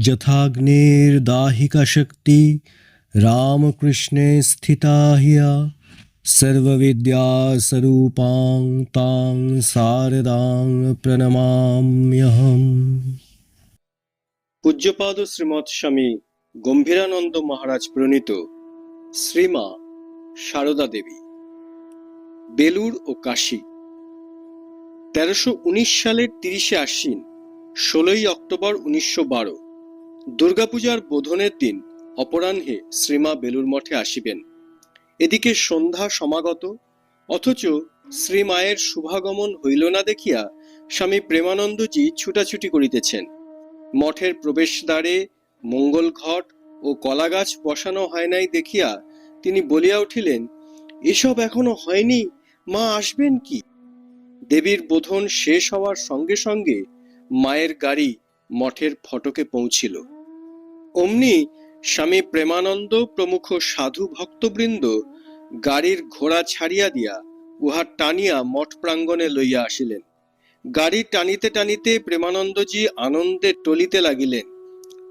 যথাগ্নির্দাহিকা শক্তি রামকৃষ্ণে স্থিতা হিয়া সর্ববিদ্যা সর্ববিদ্যাস্বরূপাং তাং শারদাং প্রণমাম্যহম পূজ্যপাদ শ্রীমৎ স্বামী গম্ভীরানন্দ মহারাজ প্রণীত শ্রীমা সারদা দেবী বেলুর ও কাশী তেরোশো উনিশ সালের তিরিশে আশ্বিন ষোলোই অক্টোবর উনিশশো বারো দুর্গাপূজার বোধনের দিন অপরাহ্নে শ্রীমা বেলুর মঠে আসিবেন। এদিকে সন্ধ্যা সমাগত, অথচ শ্রীমায়ের শুভাগমন হইল না দেখিয়া স্বামী প্রেমানন্দজি ছুটাছুটি করিতেছেন। মঠের প্রবেশদ্বারে মঙ্গল ঘট ও কলাগাছ বসানো হয় নাই দেখিয়া তিনি বলিয়া উঠিলেন, এসব এখনও হয়নি, মা আসবেন কি? দেবীর বোধন শেষ হওয়ার সঙ্গে সঙ্গে মায়ের গাড়ি মঠের ফটকে পৌঁছিল। অমনি স্বামী প্রেমানন্দ প্রমুখ সাধু ভক্তবৃন্দ গাড়ির ঘোড়া ছাড়িয়া দিয়া উহা টানিয়া মঠ প্রাঙ্গণে লইয়া আসিলেন। গাড়ি টানিতে টানিতে প্রেমানন্দজি আনন্দে টলিতে লাগিলেন।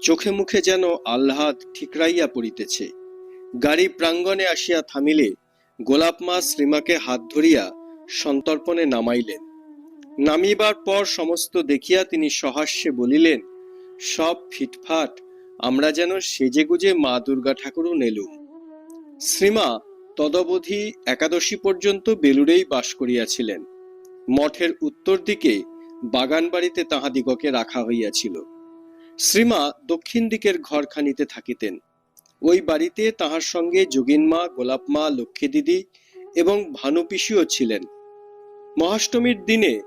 চোখে মুখে যেন আহ্লাদ ঠিকরাইয়া পড়িতেছে। গাড়ি প্রাঙ্গণে আসিয়া থামিলে গোলাপ মা শ্রীমাকে হাত ধরিয়া সন্তর্পণে নামাইলেন। নামিবার পর সমস্ত দেখিয়া তিনি সহাস্যে বলিলেন, সব ফিটফাট আমরা যেন সেজেগুজে মা দুর্গা ঠাকুরও নেলুম শ্রীমা তদবধি একাদশী পর্যন্ত বেলুড়েই বাস করিয়াছিলেন। মঠের উত্তর দিকে বাগান বাড়িতে তাহাদিগকে রাখা হইয়াছিল। শ্রীমা দক্ষিণ দিকের ঘরখানিতে থাকিতেন। ওই বাড়িতে তাহার সঙ্গে যোগিনমা গোলাপমা লক্ষ্মী দিদি এবং ভানুপিসিও ছিলেন। মহাষ্টমীর দিনে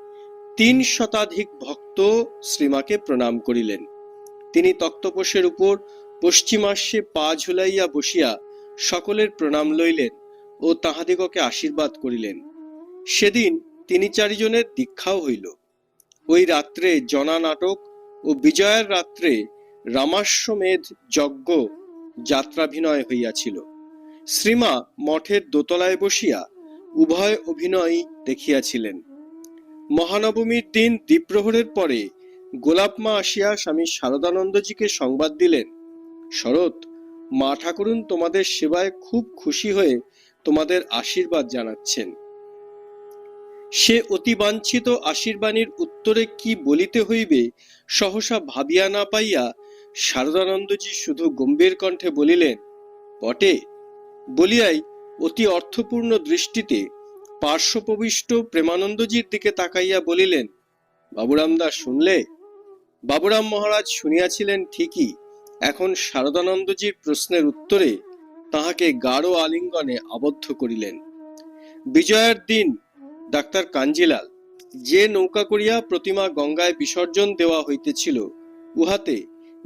তিন শতাধিক ভক্ত শ্রীমাকে প্রণাম করিলেন। তিনি তক্তপোষের উপর পশ্চিমাস্যে পা ঝুলাইয়া বসিয়া সকলের প্রণাম লইলেন ও তাহাদিগকে আশীর্বাদ করিলেন। সেদিন তিনি চারিজনের দীক্ষাও হইল। ওই রাত্রে জনা নাটক ও বিজয়ের রাত্রে রামাশ্বমেধ যজ্ঞ যাত্রাভিনয় হইয়াছিল। শ্রীমা মঠের দোতলায় বসিয়া উভয় অভিনয় দেখিয়াছিলেন। মহানবমীর দিন দ্বীপ্রহরের পরে গোলাপমা আসিয়া স্বামী শারদানন্দজিকে সংবাদ দিলেন। শরৎ, মা ঠাকুরুন তোমাদের সেবায় খুব খুশি হয়ে তোমাদের আশীর্বাদ জানাচ্ছেন। সে অতি বাঞ্ছিত আশীর্বাণীর উত্তরে কি বলিতে হইবে সহসা ভাবিয়া না পাইয়া শারদানন্দজি শুধু গম্ভীর কণ্ঠে বলিলেন, বটে। বলিয়াই অতি অর্থপূর্ণ দৃষ্টিতে পার্শ্বপ্রবিষ্ট প্রেমানন্দজির দিকে তাকাইয়া বলিলেন বাবুরাম দাস শুনলে? বাবুরাম মহারাজ শুনিয়াছিলেন ঠিকই। এখন শারদানন্দজির প্রশ্নের উত্তরে তাহাকে গাঢ় আলিঙ্গনে আবদ্ধ করিলেন। বিজয়ের দিন, ডাক্তার কাঞ্জিলাল, যে নৌকা করিয়া প্রতিমা গঙ্গায় বিসর্জন দেওয়া হইতেছিল, উহাতে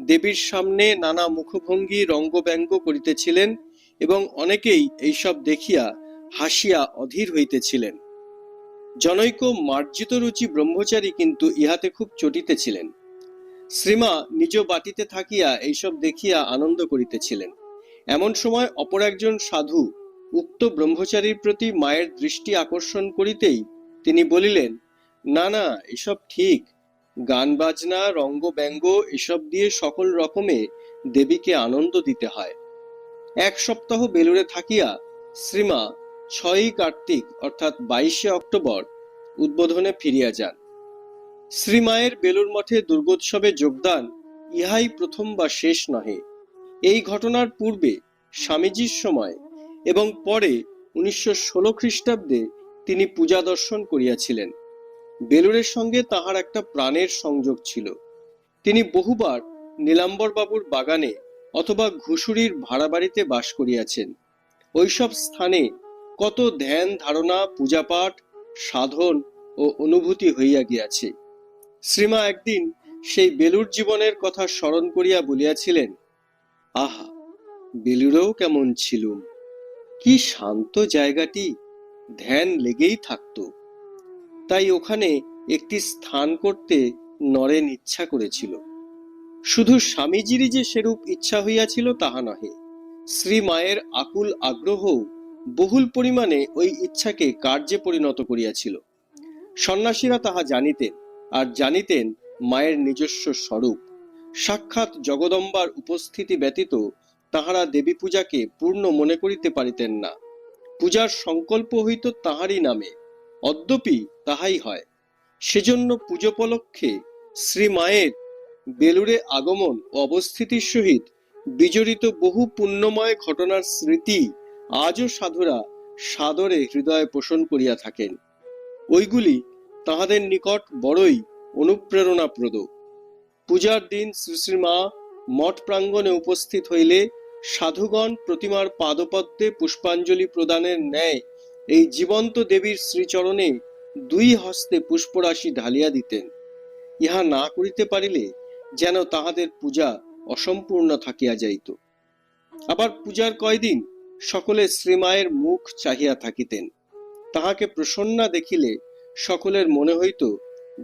দেবীর সামনে নানা মুখভঙ্গি রঙ্গব্যঙ্গ করিতেছিলেন এবং অনেকেই এইসব দেখিয়া হাসিয়া অধীর হইতেছিলেন। জনৈক মার্জিত রুচি ব্রহ্মচারী কিন্তু ইহাতে খুব চটিতেছিলেন। শ্রীমা নিজ বাটিতে থাকিয়া এইসব দেখিয়া আনন্দ করিতেছিলেন। এমন সময় অপর একজন সাধু উক্ত ব্রহ্মচারীর প্রতি মায়ের দৃষ্টি আকর্ষণ করিতেই তিনি বলিলেন, না না, এসব ঠিক। গান, বাজনা, রঙ্গ, ব্যঙ্গ, এসব দিয়ে সকল রকমে দেবীকে আনন্দ দিতে হয়। এক সপ্তাহ বেলুড়ে থাকিয়া শ্রীমা ছয়ই কার্তিক, অর্থাৎ বাইশে অক্টোবর, উদ্বোধনে ফিরিয়া যান। শ্রীমায়ের বেলুর মঠে দুর্গোৎসবে যোগদান ইহাই প্রথম বা শেষ নহে। এই ঘটনার পূর্বে স্বামীজির সময় এবং পরে উনিশশো ষোলো খ্রিস্টাব্দে তিনি পূজা দর্শন করিয়াছিলেন। বেলুরের সঙ্গে তাহার একটা প্রাণের সংযোগ ছিল। তিনি বহুবার নীলাম্বর বাবুর বাগানে অথবা ঘুষুরির ভাড়া বাড়িতে বাস করিয়াছেন। ওইসব স্থানে কত ধ্যান ধারণা, পূজাপাঠ, সাধন ও অনুভূতি হইয়া গিয়াছে। শ্রীমা একদিন সেই বেলুর জীবনের কথা স্মরণ করিয়া বলিয়াছিলেন, আহা বেলুরেও কেমন ছিলুম। কি শান্ত জায়গাটি, ধ্যান লেগেই থাকত। তাই ওখানে একটি স্থান করতে নরেন ইচ্ছা করেছিল। শুধু স্বামীজিরই যে সেরূপ ইচ্ছা হইয়াছিল তাহা নহে, শ্রী মায়ের আকুল আগ্রহ বহুল পরিমাণে ওই ইচ্ছাকে কার্যে পরিণত করিয়াছিল। সন্ন্যাসীরা তাহা জানিতেন। আর জানিতেন মায়ের নিজস্ব স্বরূপ। সাক্ষাৎ জগদম্বার উপস্থিতি ব্যতীত তাহারা দেবী পূজাকে পূর্ণ মনে করিতে পারিতেন না। পূজার সংকল্প হইত তাহারই নামে, অদ্যপি তাহাই হয়। সেজন্য পুজোপলক্ষে শ্রী মায়ের বেলুড়ে আগমন ও অবস্থিতির সহিত বিজড়িত বহু পুণ্যময় ঘটনার স্মৃতি আজও সাধুরা সাদরে হৃদয়ে পোষণ করিয়া থাকেন। ওইগুলি তাহাদের নিকট বড়ই অনুপ্রেরণাপ্রদ। পূজার দিন শ্রী শ্রী মা মঠ প্রাঙ্গণে উপস্থিত হইলে সাধুগণ প্রতিমার পাদপদ্মে পুষ্পাঞ্জলি প্রদানের ন্যায় এই জীবন্ত দেবীর শ্রীচরণে দুই হস্তে পুষ্পরাশি ঢালিয়া দিতেন। ইহা না করিতে পারিলে যেন তাহাদের পূজা অসম্পূর্ণ থাকিয়া যাইত। আবার পূজার কয়দিন সকলে শ্রীমায়ের মুখ চাহিয়া থাকিতেন। তাহাকে প্রসন্না দেখিলে সকলের মনে হইত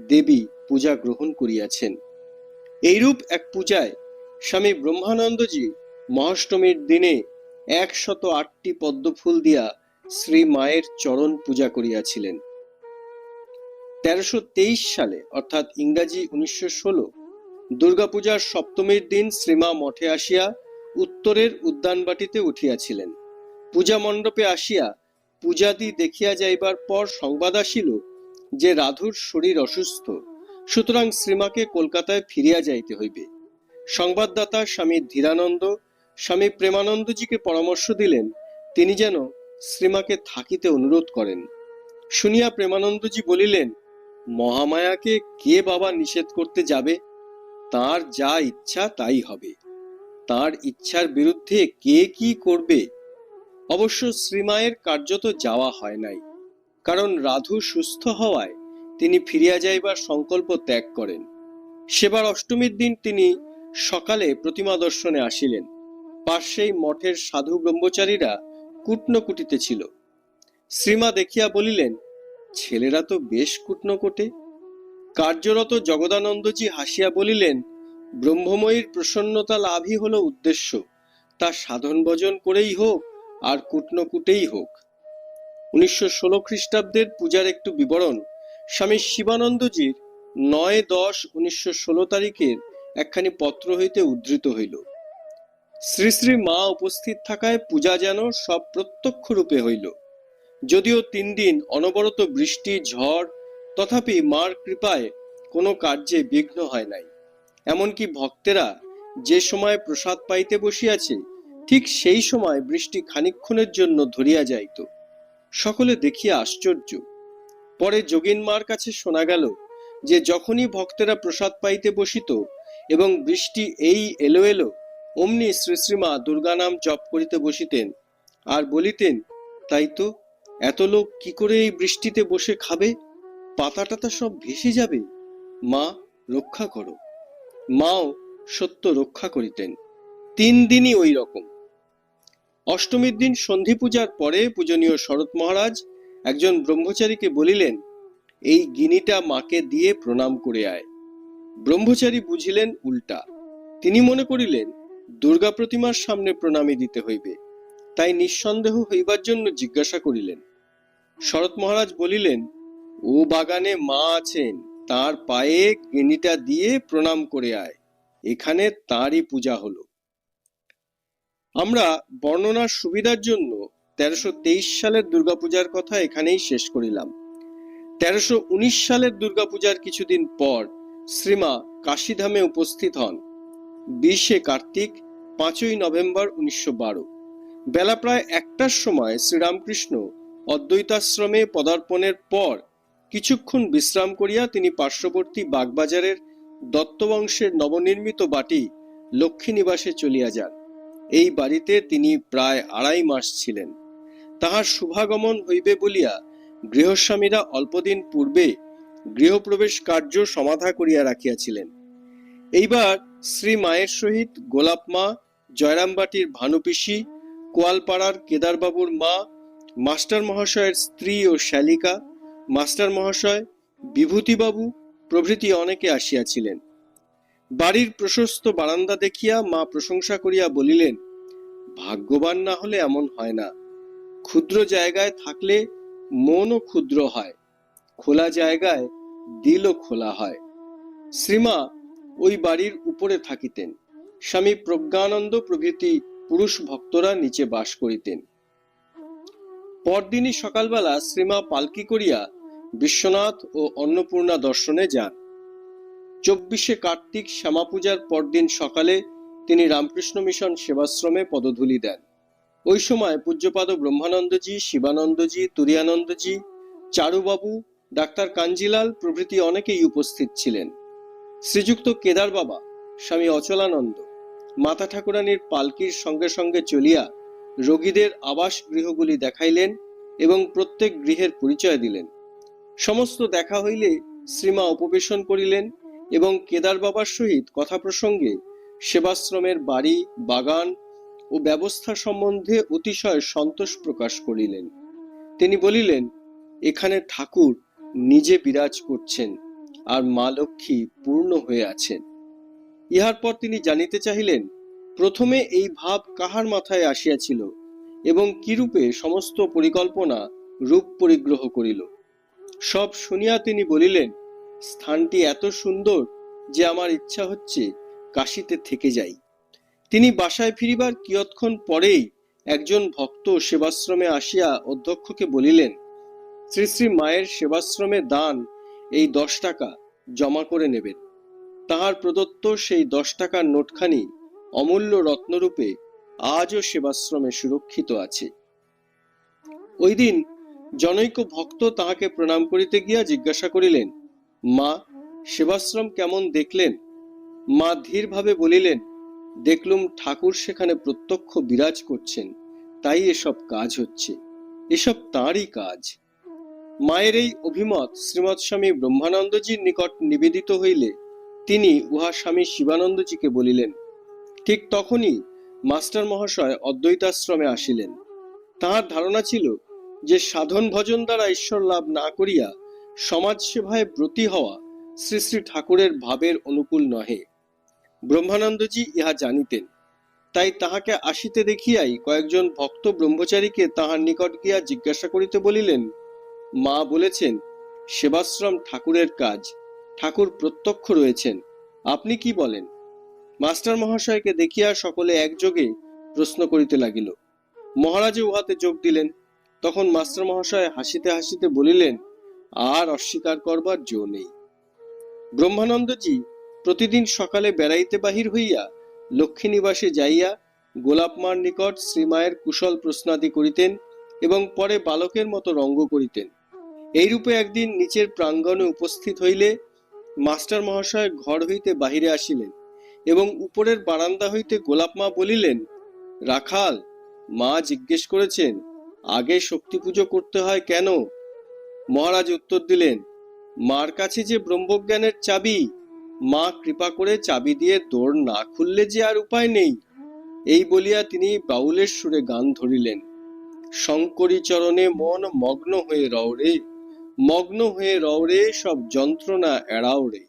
দেবী পূজা গ্রহণ করিয়াছেন। এইরূপ এক পূজায় স্বামী ব্রহ্মানন্দজি মহাষ্টমীর দিনে একশত আটটি পদ্মফুল দিয়া শ্রী মায়ের চরণ পূজা করিয়াছিলেন। তেরোশো তেইশ সালে, অর্থাৎ ইংরাজি উনিশশো ষোলো, দুর্গাপূজার সপ্তমীর দিন শ্রীমা মঠে আসিয়া উত্তরের উদ্যানবাটিতে উঠিয়াছিলেন। পূজা মণ্ডপে আসিয়া পূজাদি দেখিয়া যাইবার পর সংবাদ আসিল যে রাধুর শরীর অসুস্থ, সুতরাং শ্রীমাকে কলকাতায় ফিরিয়া যাইতে হইবে। সংবাদদাতা স্বামী ধীরানন্দ, স্বামী প্রেমানন্দজিকে পরামর্শ দিলেন, তিনি যেন শ্রীমাকে থাকিতে অনুরোধ করেন। শুনিয়া প্রেমানন্দজি বলিলেন, মহামায়াকে কে বাবা নিষেধ করতে যাবে? তার যা ইচ্ছা তাই হবে। তার ইচ্ছার বিরুদ্ধে কে কি করবে? অবশ্য শ্রীমায়ের কার্যত যাওয়া হয় নাই। কারণ রাধু সুস্থ হওয়ায় তিনি ফিরিয়া যাইবার সংকল্প ত্যাগ করেন। সেবার অষ্টমীর দিন তিনি সকালে প্রতিমা দর্শনে আসিলেন। পার্শ্বেই মঠের সাধু ব্রহ্মচারীরা কুটনকুটিতে ছিল। শ্রীমা দেখিয়া বলিলেন, ছেলেরা তো বেশ কুটনকোটে। কার্যরত জগদানন্দজি হাসিয়া বলিলেন, ব্রহ্মময়ীর প্রসন্নতা লাভই হলো উদ্দেশ্য। তা সাধন ভজন করেই হোক আর কুটনকুটেই হোক। উনিশশো ষোলো খ্রিস্টাব্দের পূজার একটু বিবরণ, স্বামী শিবানন্দজির নয় দশ উনিশশো ষোলো তারিখের একখানি পত্র হইতে উদ্ধৃত হইল। শ্রী শ্রী মা উপস্থিত থাকায় পূজা যেন সব প্রত্যক্ষ রূপে হইল। যদিও তিন দিন অনবরত বৃষ্টি, ঝড়, তথাপি মার কৃপায় কোনো কার্যে বিঘ্ন হয় নাই। এমনকি ভক্তেরা যে সময় প্রসাদ পাইতে বসিয়াছে, ঠিক সেই সময় বৃষ্টি খানিক্ষণের জন্য ধরিয়া যাইত। সকলে দেখিয়া আশ্চর্য। পরে যোগিন মার কাছে শোনা গেল যে যখনই ভক্তেরা প্রসাদ পাইতে বসিত এবং বৃষ্টি এই এলো এলো, অমনি শ্রীশ্রীমা দুর্গা নাম জপ করিতে বসিতেন আর বলিতেন, তাই তো, এত লোক কি করে এই বৃষ্টিতে বসে খাবে? পাতা টাতা সব ভেসে যাবে। মা, রক্ষা করো। মাও সত্য রক্ষা করিতেন। তিন দিনই ওই রকম। অষ্টমীর দিন সন্ধি পূজার পরে পূজনীয় শরৎ মহারাজ একজন ব্রহ্মচারীকে বলিলেন, এই গিনিটা মাকে দিয়ে প্রণাম করে আয়। ব্রহ্মচারী বুঝিলেন উল্টা। তিনি মনে করিলেন, দুর্গা প্রতিমার সামনে প্রণামী দিতে হইবে। তাই নিঃসন্দেহ হইবার জন্য জিজ্ঞাসা করিলেন। শরৎ মহারাজ বলিলেন, ও বাগানে মা আছেন, তার পায়ে গিনিটা দিয়ে প্রণাম করে আয়। এখানে তাঁরই পূজা হলো। আমরা বর্ণনার সুবিধার জন্য তেরোশো তেইশ সালের দুর্গাপূজার কথা এখানেই শেষ করিলাম। তেরোশো উনিশ সালের দুর্গাপূজার কিছুদিন পর শ্রীমা কাশীধামে উপস্থিত হন, বিশে কার্তিক, পাঁচই নভেম্বর উনিশশো বারো। বেলা প্রায় একটার সময় শ্রীরামকৃষ্ণ অদ্বৈতাশ্রমে পদার্পণের পর কিছুক্ষণ বিশ্রাম করিয়া তিনি পার্শ্ববর্তী বাগবাজারের দত্তবংশের নবনির্মিত বাটি লক্ষ্মী নিবাসে চলিয়া যান। এই বাড়িতে তিনি প্রায় আড়াই মাস ছিলেন। তাহার শুভাগমন হইবে বলিয়া গৃহস্বামীরা অল্পদিন পূর্বে গৃহপ্রবেশ কার্য সমাধা করিয়া রাখিয়াছিলেন। এইবার শ্রী মায়ের সহিত গোলাপ মা, জয়রামবাটির ভানুপিসি, কোয়ালপাড়ার কেদারবাবুর মা, মাস্টার মহাশয়ের স্ত্রী ও শ্যালিকা, মাস্টার মহাশয়, বিভূতিবাবু প্রভৃতি অনেকে আসিয়াছিলেন। বাড়ির প্রশস্ত বারান্দা দেখিয়া মা প্রশংসা করিয়া বলিলেন, ভাগ্যবান না হলে এমন হয় না। ক্ষুদ্র জায়গায় থাকলে মনও ক্ষুদ্র হয়, খোলা জায়গায় দিলও খোলা হয়। শ্রীমা ওই বাড়ির উপরে থাকিতেন। স্বামী প্রজ্ঞানন্দ প্রভৃতি পুরুষ ভক্তরা নিচে বাস করিতেন। পরদিনই সকালবেলা শ্রীমা পালকি করিয়া বিশ্বনাথ ও অন্নপূর্ণা দর্শনে যান। চব্বিশে কার্তিক শ্যামা পূজার পরদিন সকালে তিনি রামকৃষ্ণ মিশন সেবাশ্রমে পদধূলি দেন। ওই সময় পূজ্যপাদ ব্রহ্মানন্দজি, শিবানন্দজি, তুরিয়ানন্দজি, চারুবাবু, ডাক্তার কাঞ্জিলাল প্রভৃতি অনেকেই উপস্থিত ছিলেন। শ্রীযুক্ত কেদার বাবা, স্বামী অচলানন্দ, মাতা ঠাকুরানীর পালকির সঙ্গে সঙ্গে চলিয়া রোগীদের আবাস গৃহগুলি দেখাইলেন এবং প্রত্যেক গৃহের পরিচয় দিলেন। সমস্ত দেখা হইলে শ্রীমা উপবেশন করিলেন এবং কেদার বাবার সহিত কথা প্রসঙ্গে সেবাশ্রমের বাড়ি, বাগান ও ব্যবস্থা সম্বন্ধে অতিশয় সন্তোষ প্রকাশ করিলেন। তিনি বলিলেন, এখানে ঠাকুর নিজে বিরাজ করছেন আর মা লক্ষ্মী পূর্ণ হয়ে আছেন। ইহার পর তিনি জানিতে চাহিলেন, প্রথমে এই ভাব কাহার মাথায় আসিয়াছিল এবং কিরূপে সমস্ত পরিকল্পনা রূপ পরিগ্রহ করিল? সব শুনিয়া তিনি বলিলেন স্থানটি এত সুন্দর যে আমার ইচ্ছা হচ্ছে কাশিতে থেকে যাই। তিনি বাসায় ফিরিবার কিয়ৎক্ষণ পরেই একজন ভক্ত সেবাশ্রমে আসিয়া অধ্যক্ষকে বলিলেন, শ্রী শ্রী মায়ের সেবাশ্রমে দান এই দশ টাকা জমা করে নেবেন। তাহার প্রদত্ত সেই দশ টাকার নোটখানি অমূল্য রত্নরূপে আজও সেবাশ্রমে সুরক্ষিত আছে। ওই দিন জনৈক ভক্ত তাহাকে প্রণাম করিতে গিয়া জিজ্ঞাসা করিলেন মা, সেবাশ্রম কেমন দেখলেন? মা ধীরভাবে বলিলেন, দেখলুম ঠাকুর সেখানে প্রত্যক্ষ বিরাজ করছেন, তাই এসব কাজ হচ্ছে, এসব তাঁরই কাজ। মায়ের এই অভিমত শ্রীমৎ স্বামী ব্রহ্মানন্দজির নিকট নিবেদিত হইলে তিনি উহা স্বামী শিবানন্দজিকে বলিলেন, ঠিক তখনই মাস্টার মহাশয় অদ্বৈতাশ্রমে আসিলেন। তাহার ধারণা ছিল যে সাধন ভজন দ্বারা ঈশ্বর লাভ না করিয়া সমাজ সেবায় ব্রতী হওয়া শ্রী শ্রী ঠাকুরের ভাবের অনুকূল নহে। ব্রহ্মানন্দজি ইহা জানিতেন। তাই তাহাকে আসিতে দেখিয়াই কয়েকজন ভক্ত ব্রহ্মচারীকে তাহার নিকট গিয়া জিজ্ঞাসা করিতে বলিলেন, মা বলেছেন, সেবাশ্রম ঠাকুরের কাজ। ঠাকুর প্রত্যক্ষ রয়েছেন। আপনি কি বলেন? মাস্টার মহাশয়কে দেখিয়া সকলে একযোগে প্রশ্ন করিতে লাগিল। মহারাজে উহাতে যোগ দিলেন। তখন মাস্টার মহাশয় হাসিতে হাসিতে বলিলেন আর অস্বীকার করবার জো নেই। ব্রহ্মানন্দজি প্রতিদিন সকালে বেড়াইতে বাহির হইয়া লক্ষ্মীনিবাসে যাইয়া গোলাপমার নিকট শ্রীমায়ের কুশল প্রশ্নাদি করিতেন এবং পরে বালকের মতো রঙ্গ করিতেন। এইরূপে একদিন নিচের প্রাঙ্গণে উপস্থিত হইলে মাস্টার মহাশয় ঘর হইতে বাহিরে আসিলেন এবং উপরের বারান্দা হইতে গোলাপমা বলিলেন, রাখাল, মা জিজ্ঞেস করেছেন, আগে শক্তি পুজো করতে হয় কেন? মহারাজ উত্তর দিলেন, মার কাছে যে ব্রহ্মজ্ঞানের চাবি, মা কৃপা করে চাবি দিয়ে দৌড় না খুললে যে আর উপায় নেই? এই বলিয়া তিনি বাউলের সুরে গান ধরিলেন। শঙ্করী চরণে মন মগ্ন হয়ে রওরে মগ্ন হয়ে রওরে সব যন্ত্রণা এড়াও রে।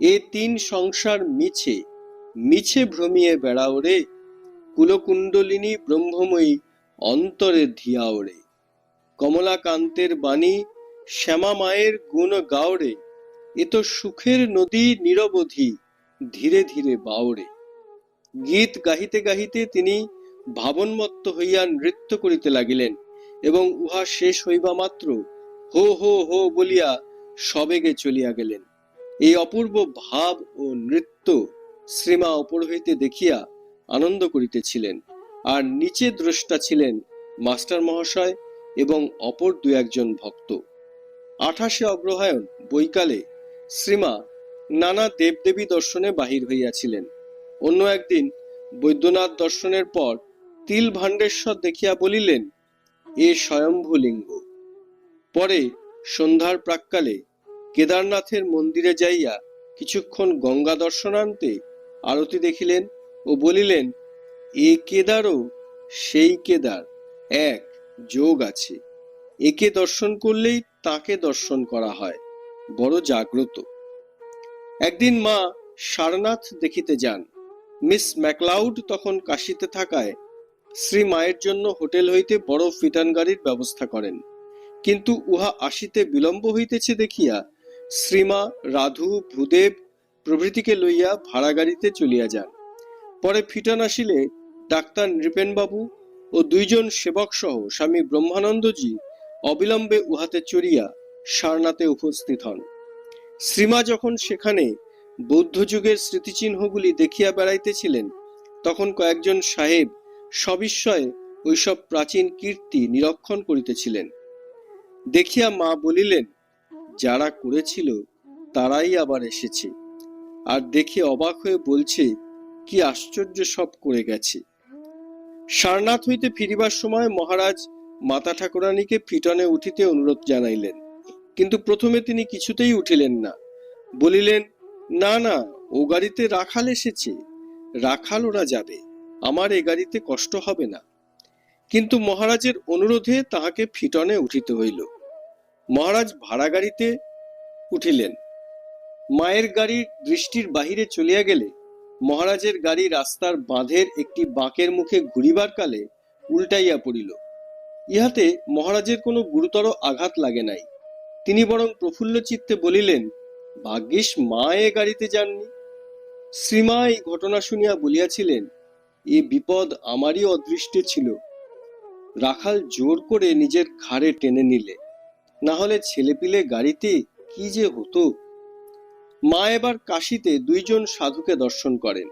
এ তিন সংসার মিছে মিছে ভ্রমিয়ে বেড়াও রে। কুলকুণ্ডলিনী ব্রহ্মময়ী অন্তরে ধিয়াও রে। কমলাকান্তের বাণী শ্যামা মায়ের গুণ গাওরে এ তো সুখের নদী নিরবধি, ধীরে ধীরে বাওরে গীত গাহিতে গাহিতে তিনি ভাবনমত্ত হইয়া নৃত্য করিতে লাগিলেন এবং উহা শেষ হইবা মাত্র হো হো হো বলিয়া সবেগে চলিয়া গেলেন। এই অপূর্ব ভাব ও নৃত্য শ্রীমা অপর হইতে দেখিয়া আনন্দ করিতেছিলেন। আর নিচে দ্রষ্টা ছিলেন মাস্টার মহাশয় এবং অপর দু একজন ভক্ত। আঠাশে অগ্রহায়ণ বৈকালে শ্রীমা নানা দেবদেবী দর্শনে বাহির হইয়াছিলেন। অন্য একদিন বৈদ্যনাথ দর্শনের পর তিল ভাণ্ডেশ্বর দেখিয়া বলিলেন, এ স্বয়ম্ভু লিঙ্গ পরে সন্ধ্যার প্রাক্কালে কেদারনাথের মন্দিরে যাইয়া কিছুক্ষণ গঙ্গা দর্শনান্তে আরতি দেখিলেন ও বলিলেন, এ কেদারও সেই কেদার, এক যোগ আছে। একে দর্শন করলেই তাকে দর্শন করা হয়। বড় জাগ্রত। একদিন মা সারনাথ দেখিতে যান। মিস ম্যাকলাউড তখন কাশিতে থাকায় শ্রী মায়ের জন্য হোটেল হইতে বড় ফিটান গাড়ির ব্যবস্থা করেন। কিন্তু উহা আসিতে বিলম্ব হইতেছে দেখিয়া শ্রীমা রাধু ভূদেব প্রভৃতিকে লইয়া ভাড়া গাড়িতে চলিয়া যান। পরে ফিটান আসিলে ডাক্তার নৃপেনবাবু ও দুইজন সেবক সহ স্বামী ব্রহ্মানন্দজি অবিলম্বে উহাতে চড়িয়া সারনাথে উপস্থিত হন। শ্রীমা যখন সেখানে বৌদ্ধ যুগের স্মৃতিচিহ্নগুলি দেখিয়া বেড়াইতেছিলেন, তখন কয়েকজন সাহেব সবিস্ময়ে ওইসব প্রাচীন কীর্তি নিরক্ষণ করিতেছিলেন। দেখিয়া মা বলিলেন, যারা করেছিল, তারাই আবার এসেছে। আর দেখে অবাক হয়ে বলছে, কি আশ্চর্য সব করে গেছে। সারনাথ হইতে ফিরিবার সময় মহারাজ মাতা ঠাকুরানীকে ফিটনে উঠিতে অনুরোধ জানাইলেন, কিন্তু প্রথমে তিনি কিছুতেই উঠিলেন না। বলিলেন, না না, ও গাড়িতে রাখাল এসেছে, রাখাল ওরা যাবে, আমার এ গাড়িতে কষ্ট হবে না। কিন্তু মহারাজের অনুরোধে তাহাকে ফিটনে উঠিতে হইল। মহারাজ ভাড়া গাড়িতে উঠিলেন। মায়ের গাড়ি দৃষ্টির বাহিরে চলিয়া গেলে মহারাজের গাড়ি রাস্তার বাঁধের একটি বাঁকের মুখে ঘুরিবার কালে উল্টাইয়া পড়িল। ইহাতে মহারাজের কোনো গুরুতর আঘাত লাগে নাই। তিনি বরং প্রফুল্ল চিত্তে বলিলেন, ভাগ্যিস মা এ গাড়িতে যাননি। শ্রীমা এই ঘটনা শুনিয়া বলিয়াছিলেন, এ বিপদ আমারই অদৃষ্টে ছিল। রাখাল জোর করে নিজের ঘাড়ে টেনে নিলে। না হলে ছেলেপিলে গাড়িতে কি যে হতো? মা এবার কাশিতে দুইজন সাধুকে দর্শন করেন।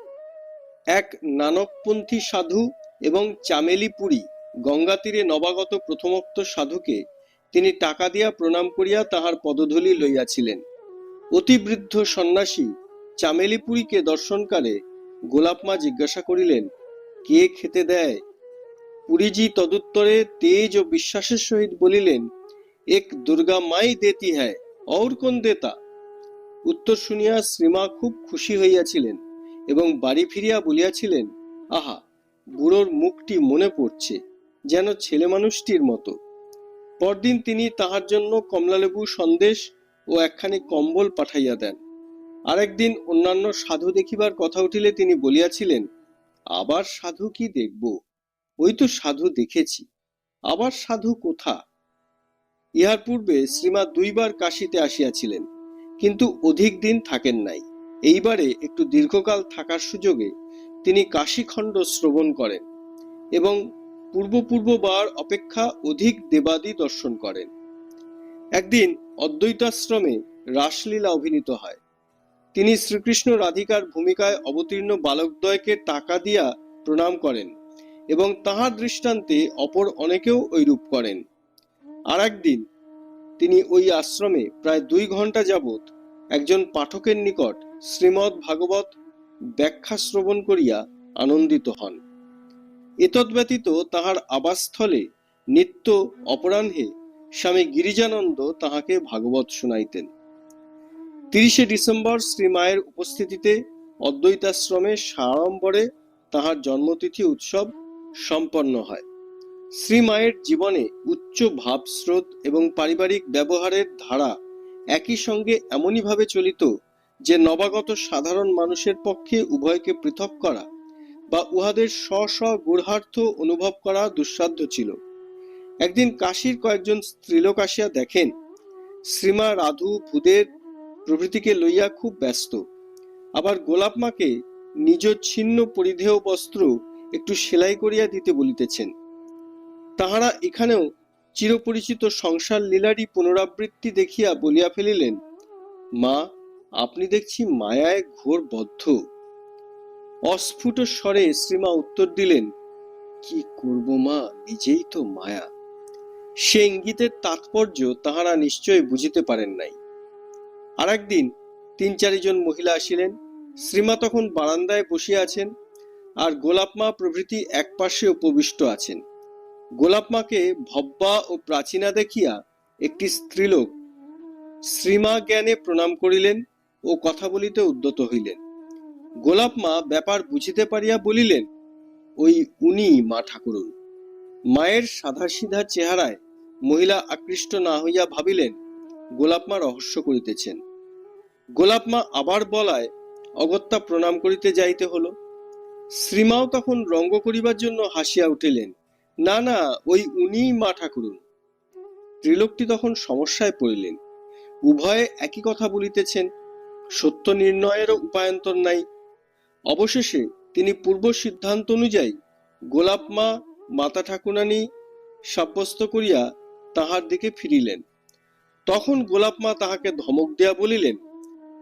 এক নানকপন্থী সাধু এবং চামেলিপুরী গঙ্গা তীরে নবাগত প্রথমোক্ত সাধুকে তিনি টাকা দিয়া প্রণাম করিয়া তাহার পদধূলি লইয়াছিলেন। অতিবৃদ্ধ সন্ন্যাসী চামেলিপুরীকে দর্শনকালে গোলাপমা জিজ্ঞাসা করিলেন, কে খেতে দেয়? পুরীজি তদুত্তরে তেজ ও বিশ্বাসের সহিত বলিলেন, এক দুর্গা মাই দেতি হ্যায় অর কোন দেতা? উত্তর শুনিয়া শ্রীমা খুব খুশি হইয়াছিলেন এবং বাড়ি ফিরিয়া বলিয়াছিলেন, আহা, বুড়োর মুখটি মনে পড়ছে। যেন ছেলে মানুষটির মতো। পরদিন তিনি তাহার জন্য কমলালেবু সন্দেশ ও একখানি কম্বল পাঠাইয়া দেন। আরেকদিন অন্যান্য সাধু দেখিবার কথা উঠিলে তিনি বলিয়াছিলেন, আবার সাধু কি দেখব? ওই তো সাধু দেখেছি। আবার সাধু কোথা? ইহার পূর্বে শ্রীমা দুইবার কাশিতে আসিয়াছিলেন, কিন্তু অধিক দিন থাকেন নাই। এইবারে একটু দীর্ঘকাল থাকার সুযোগে তিনি কাশীখণ্ড শ্রবণ করেন এবং পূর্ব পূর্ববার অপেক্ষা অধিক দেবাদি দর্শন করেন। একদিন অদ্বৈতাশ্রমে রাসলীলা অভিনীত হয়। তিনি শ্রীকৃষ্ণ রাধিকার ভূমিকায় অবতীর্ণ বালকদ্বয়কে টাকা দিয়া প্রণাম করেন এবং তাহার দৃষ্টান্তে অপর অনেকেও ঐরূপ করেন। আর একদিন তিনি ওই আশ্রমে প্রায় দুই ঘণ্টা যাবৎ একজন পাঠকের নিকট শ্রীমৎ ভাগবত ব্যাখ্যা শ্রবণ করিয়া আনন্দিত হন। এতদ ব্যতীত তাহার আবাসস্থলে নিত্য অপরাহ্নে স্বামী গিরিজানন্দ তাহাকে ভাগবত শুনাইতেন। তিরিশে ডিসেম্বর শ্রীমায়ের উপস্থিতিতে অদ্বৈতাশ্রমে সাড়ম্বরে তাহার জন্মতিথি উৎসব সম্পন্ন হয়। শ্রীমায়ের জীবনে উচ্চ ভাবস্রোত এবং পারিবারিক ব্যবহারের ধারা একই সঙ্গে এমনইভাবে চলিত যে নবাগত সাধারণ মানুষের পক্ষে উভয়কে পৃথক করা বা উহাদের স্ব স্ব গূঢ়ার্থ অনুভব করা দুঃসাধ্য ছিল। একদিন কাশীর কয়েকজন স্ত্রীলোক আসিয়া দেখেন, শ্রীমা রাধু ভূদের প্রভৃতিকে লইয়া খুব ব্যস্ত। আবার গোলাপ মাকে নিজ ছিন্ন পরিধেয় বস্ত্র একটু সেলাই করিয়া দিতে বলিতেছেন। তাহারা এখানেও চিরপরিচিত সংসার লীলারই পুনরাবৃত্তি দেখিয়া বলিয়া ফেলিলেন, মা, আপনি দেখছি মায়ায় ঘোর বদ্ধ। অস্ফুট স্বরে শ্রীমা উত্তর দিলেন, কি করব মা? নিজেই তো মায়া। সে ইঙ্গিতের তাৎপর্য তাহারা নিশ্চয় বুঝিতে পারেন নাই। আর একদিন তিন চারিজন মহিলা আসিলেন। শ্রীমা তখন বারান্দায় বসিয়া আছেন আর গোলাপমা প্রভৃতি এক একপাশে উপবিষ্ট আছেন। গোলাপমাকে ভব্বা ও প্রাচীনা দেখিয়া একটি স্ত্রীলোক শ্রীমা জ্ঞানে প্রণাম করিলেন ও কথা বলিতে উদ্যত হইলেন। গোলাপমা ব্যাপার বুঝিতে পারিয়া বলিলেন, ওই উনি মা ঠাকুরুন। মায়ের সাধাসিধা চেহারায় মহিলা আকৃষ্ট না হইয়া ভাবিলেন গোলাপমা রহস্য করিতেছেন। গোলাপমা আবার বলায়, অগত্যা প্রণাম করিতে যাইতে হলো। শ্রীমাও তখন রঙ্গ করিবার জন্য হাসিয়া উঠিলেন, না না, ওই উনি মা ঠাকুরুন। ত্রিলোকটি তখন সমস্যায় পড়িলেন। উভয়ে একই কথা বলিতেছেন, সত্য নির্ণয়েরও উপায়ন্তর নাই। অবশেষে তিনি পূর্ব সিদ্ধান্ত অনুযায়ী গোলাপ মা, মাতা ঠাকুরানী সাব্যস্ত করিয়া তাহার দিকে ফিরিলেন। তখন গোলাপ মা তাহাকে ধমক দেয়া বলিলেন,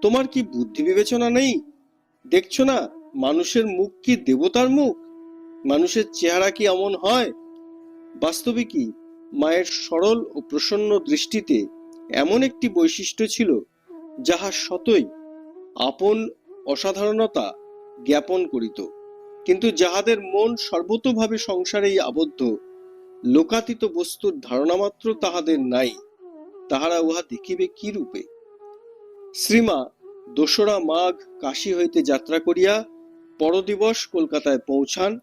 তোমার কি বুদ্ধি বিবেচনা নেই? দেখছ না, মানুষের মুখ কি দেবতার মুখ? মানুষের চেহারা কি এমন হয়? বাস্তবে কি মায়ের সরল ও প্রসন্ন দৃষ্টিতে এমন একটি বৈশিষ্ট্য ছিল যাহা সতই আপন অসাধারণতা জ্ঞাপন করিত। কিন্তু যাহাদের মন সর্বতোভাবে সংসারেই আবদ্ধ, লোকাতীত বস্তুর ধারণা মাত্র তাহাদের নাই, তাহারা উহা দেখিবে কি রূপে? শ্রীমা, দোসরা মাঘ কাশী হইতে যাত্রা করিয়া পরদিবস কলকাতায় পৌঁছান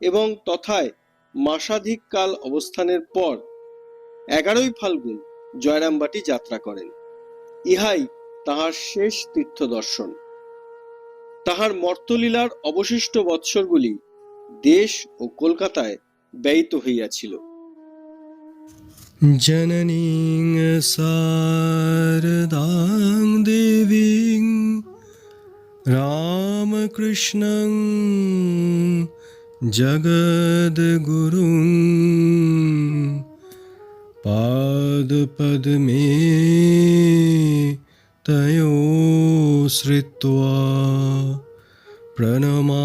এবং তথায় মাসাধিক কাল অবস্থানের পর এগারোই ফাল্গুন জয়রামবাটি যাত্রা করেন। ইহাই তাহার শেষ তীর্থ দর্শন তাহার মর্তলীলার অবশিষ্ট বৎসরগুলি দেশ ও কলকাতায় ব্যয়িত হইয়াছিল। জননীং সারদাং দেবীং রামকৃষ্ণং পদ মে তয়ো শ্রিত্বা। प्रणमा